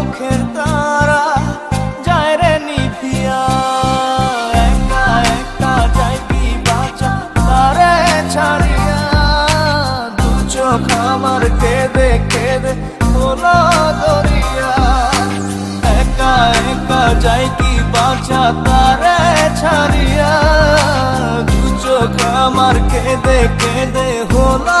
চোখের তারা যায় রে নিভিয়া। একা একা যাই কি বাঁচা? তারে ছাড়িয়া দু চোখ আমার কেঁদে কেঁদে তোলা দরিয়া একা একা যাই কি বাঁচা? তারে ছাড়িয়া দু চোখ আমার কেঁদে কেঁদে হলো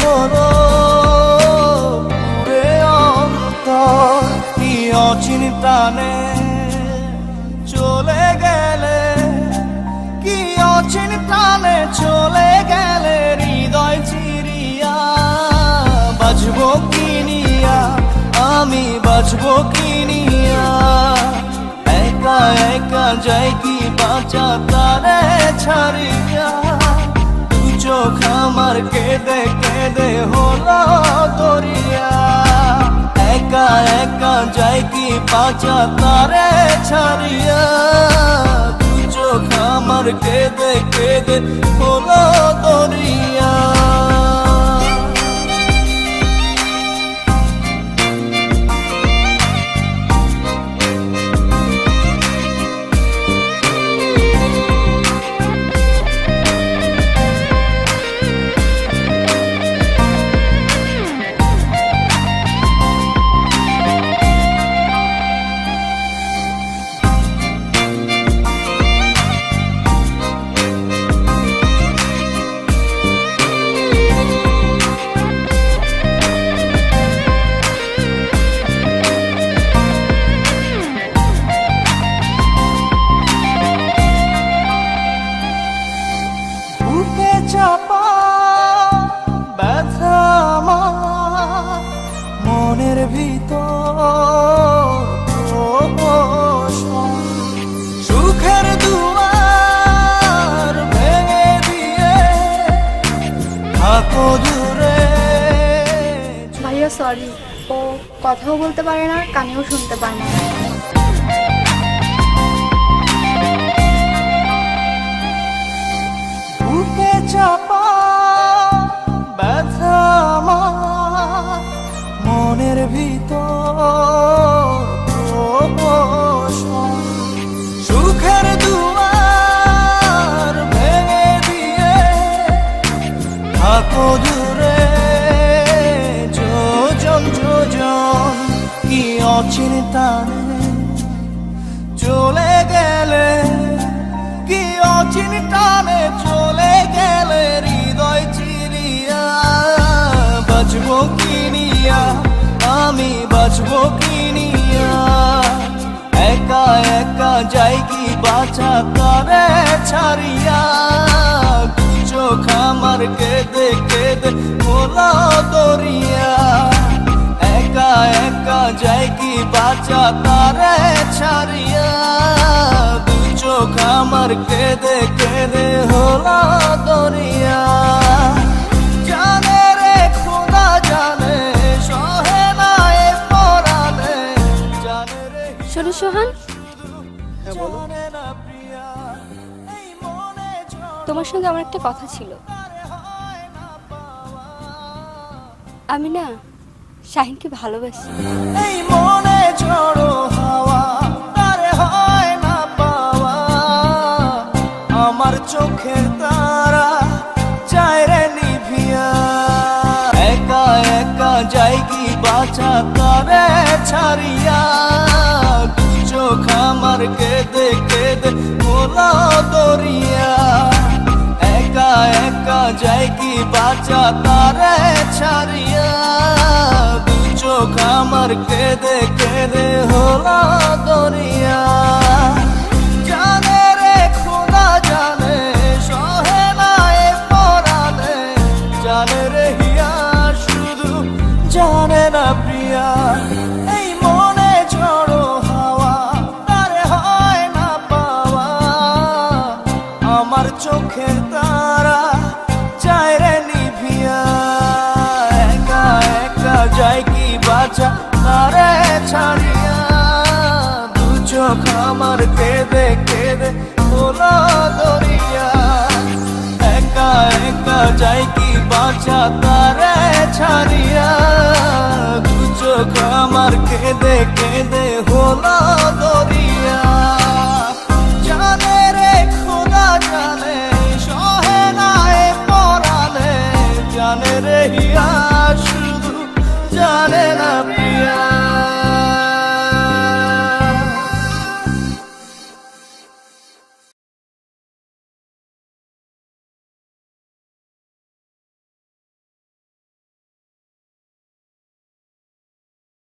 হলো পুরে অন্তর, কি অচিন প্রাণে চলে গেলে? কি অচিন প্রাণে চলে গেলে? হৃদয় চিরিয়া বাজবো কিনিয়া আমি বাজবো কিনিয়া একা একা যাই কি বাঁচা তারে ছাড়িয়া? চোখ আমার কেঁদে কেঁদে হলো দরিয়া। একা একা যাই কি বাঁচা তারে ছাড়িয়া। দু চোখ আমার কেঁদে কেঁদে হলো দরিয়া। সরি ও কথাও বলতে পারে না, কানেও শুনতে পারে না বুকে চাপা ব্যথা মনের ভিতর। সুখের দুয়ার ভেঙে দিয়ে থাকো অচিন্তানে চলে গেলে? কি অচিন টানে চলে গেলে? হৃদয় চিরিয়া বাঁচবো কিনিয়া আমি বাঁচবো কিনিয়া একা একা যাই কি বাঁচা তারে ছাড়িয়া? চোখ আমার কেঁদে কেঁদে কেঁদে কেঁদে হলা দরিয়া জানে রে খোদা জানে সহে না এ পরানে জানে রে শোনো সোহান। জানে না প্রিয়া এই মনে তোমার সঙ্গে আমার একটা কথা ছিল। হয় আমি না শাহিনকে ভালোবাসি। এই মনে ঝড়ো হাওয়া। আমার চোখের তারা চায় রে নিভিয়া। একা একা যাই কি বাঁচা তারে ছাড়িয়া। দু চোখ আমার কেঁদে কেঁদে মোলা দরিয়া। একা একা যাই কি বাঁচা তারে ছাড়িয়া। দু চোখ আমার কেঁদে কেঁদে হলো দরিয়া। শুধু জানে না এই মনে হাওয়া, তারে হয় না আমার চোখের তারা চায় কি ছাড়িয়া। দু চোখ আমার কেঁদে কেঁদে দরিয়া যাই কি বাঁচা তারে ছাড়িয়া?